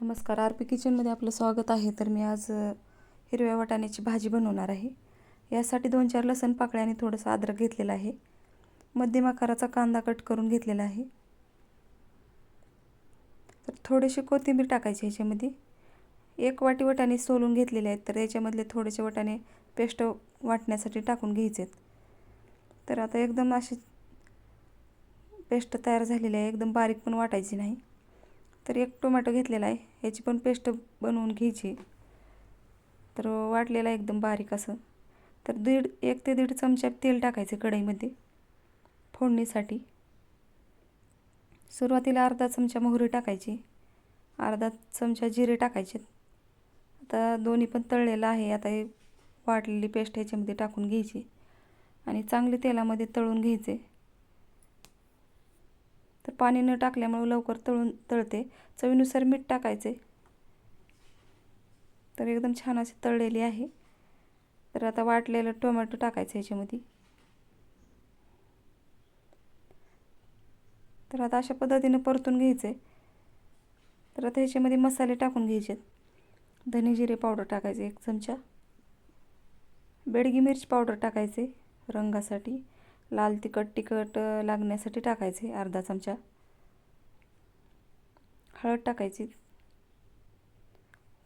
नमस्कार R P किचनमध्ये आपलं स्वागत आहे. तर मी आज हिरव्या वाटाण्याची भाजी बनवणार आहे. यासाठी दोन चार लसण पाकळ्या आणि थोडंसं अद्रक घेतलेलं आहे. मध्यम आकाराचा कांदा कट करून घेतलेला आहे. तर थोडेसे कोथिंबीर टाकायची ह्याच्यामध्ये. एक वाटी वटाणे सोलून घेतलेले आहेत तर याच्यामधले थोडेसे वटाणे पेस्ट वाटण्यासाठी टाकून घ्यायचे तर आता एकदम अशी पेस्ट तयार झालेली आहे एकदम बारीक पण वाटायची नाही. तर एक टोमॅटो घेतलेला आहे. याची पण पेस्ट बनवून घ्यायची. तर वाटलेला आहे एकदम बारीक असं. तर दीड एक ते दीड चमचा तेल टाकायचे कढईमध्ये फोडणीसाठी. सुरुवातीला अर्धा चमचा मोहरी टाकायची. अर्धा चमचा जिरे टाकायचे. आता दोन्ही पण तळलेलं आहे. आता हे वाटलेली पेस्ट ह्याच्यामध्ये टाकून घ्यायची. आणि चांगले तेलामध्ये तळून घ्यायचे. तर पाणी न टाकल्यामुळे लवकर तळून तळते. चवीनुसार मीठ टाकायचे. तर एकदम छान अशी तळलेली आहे. तर आता वाटलेलं टोमॅटो टाकायचं ह्याच्यामध्ये. तर आता अशा पद्धतीनं परतून घ्यायचे. तर आता ह्याच्यामध्ये मसाले टाकून घ्यायचे. धने जिरे पावडर टाकायचे एक चमचा. बेडगी मिरची पावडर टाकायचे रंगासाठी. लाल तिखट तिखट लागण्यासाठी टाकायचे अर्धा चमचा. हळद टाकायची.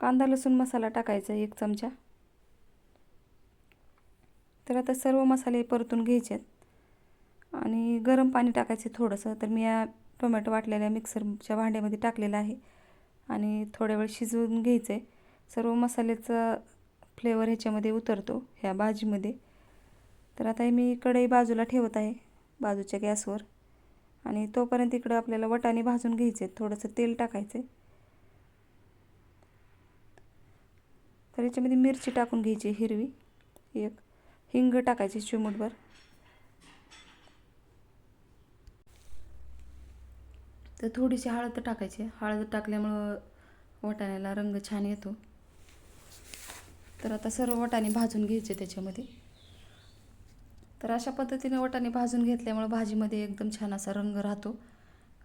कांदा लसूण मसाला टाकायचा एक चमचा. तर आता सर्व मसाले परतून घ्यायचे आणि गरम पाणी टाकायचे थोडंसं. तर मी या टोमॅटो वाटलेल्या मिक्सरच्या भांड्यामध्ये टाकलेलं आहे. आणि थोड्या वेळ शिजवून घ्यायचं आहे सर्व मसाल्याचा फ्लेवर ह्याच्यामध्ये उतरतो ह्या भाजीमध्ये. तर आता हे मी कढई बाजूला ठेवत आहे बाजूच्या गॅसवर. आणि तोपर्यंत इकडं आपल्याला वटाणे भाजून घ्यायचे थोडंसं तेल टाकायचे तर याच्यामध्ये मिरची टाकून घ्यायची हिरवी एक हिंग टाकायची चिमूटभर. तर थोडीशी हळद टाकायची हळद टाकल्यामुळं वाटाण्याला रंग छान येतो. तर आता सर्व वाटाणे भाजून घ्यायचे त्याच्यामध्ये. तर अशा पद्धतीने वटाणे भाजून घेतल्यामुळं भाजीमध्ये एकदम छान असा रंग राहतो.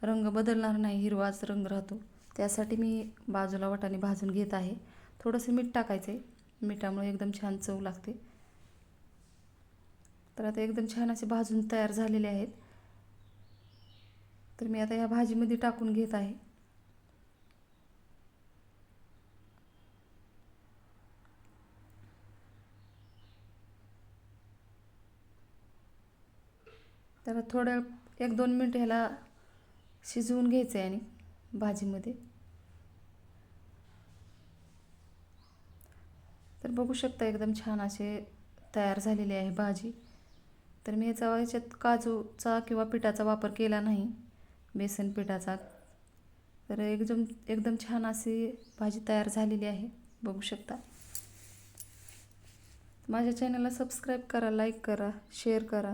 रंग बदलणार नाही हिरवाच रंग राहतो. त्यासाठी मी बाजूला वटाणे भाजून घेत आहे. थोडंसं मीठ टाकायचं आहे मिठामुळे एकदम छान चव लागते. तर आता एकदम छान असे भाजून तयार झालेले आहेत. तर मी आता या भाजीमध्ये टाकून घेत आहे. तर थोडं एक दोन मिनटं ह्याला शिजवून घ्यायचं आहे आणि भाजीमध्ये. तर बघू शकता एकदम छान असे तयार झालेली आहे भाजी. तर मी याचा याच्यात काजूचा किंवा पिठाचा वापर केला नाही बेसन पिठाचा. तर एकदम एकदम छान अशी भाजी तयार झालेली आहे बघू शकता. माझ्या चॅनलला सबस्क्राईब करा लाईक करा शेअर करा.